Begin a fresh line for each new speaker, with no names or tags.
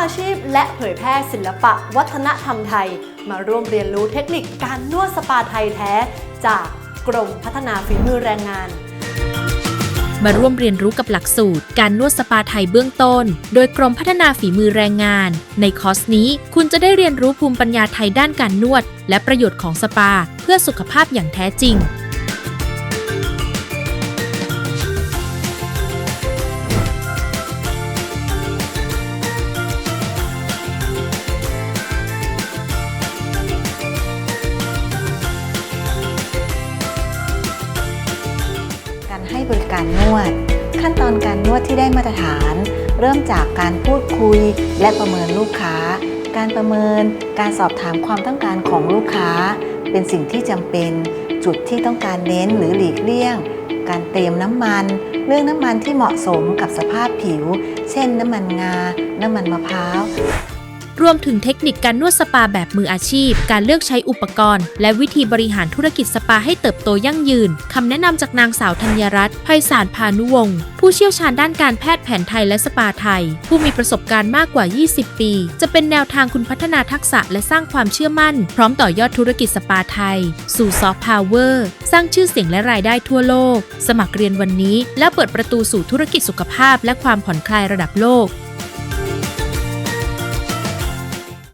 อาชีพ และเผยแพร่ศิลปะวัฒนธรรมไทย มาร่วมเรียนรู้เทคนิคการนวดสปาไทยแท้ จากกรมพัฒนาฝีมือแรงงาน
มาร่วมเรียนรู้กับหลักสูตร การนวดสปาไทยเบื้องต้น โดยกรมพัฒนาฝีมือแรงงาน ในคอร์สนี้คุณจะได้เรียนรู้ภูมิปัญญาไทยด้านการนวด และประโยชน์ของสปา เพื่อสุขภาพอย่างแท้จริง
บริการนวด ขั้นตอนการนวดที่ได้มาตรฐาน เริ่มจากการพูดคุยและประเมินลูกค้า การประเมินการสอบถามความต้องการของลูกค้า เป็นสิ่งที่จำเป็น จุดที่ต้องการเน้นหรือหลีกเลี่ยง การเตรียมน้ำมัน เลือกน้ำมันที่เหมาะสมกับสภาพผิว เช่นน้ำมันงา น้ำมันมะพร้าว
รวมถึงเทคนิคการนวดสปาแบบมืออาชีพ การเลือกใช้อุปกรณ์ และวิธีบริหารธุรกิจสปาให้เติบโตยั่งยืน คำแนะนำจากนางสาวธัญรัตน์ไพศาลพานุวงศ์ผู้เชี่ยวชาญด้านการแพทย์แผนไทยและสปาไทย ผู้มีประสบการณ์มากกว่า 20 ปี จะเป็นแนวทางคุณพัฒนาทักษะและสร้างความเชื่อมั่น พร้อมต่อยอดธุรกิจสปาไทย สู่ซอฟต์พาวเวอร์สร้างชื่อเสียงและรายได้ทั่วโลก สมัครเรียนวันนี้ และเปิดประตูสู่ธุรกิจสุขภาพ และความผ่อนคลายระดับโลก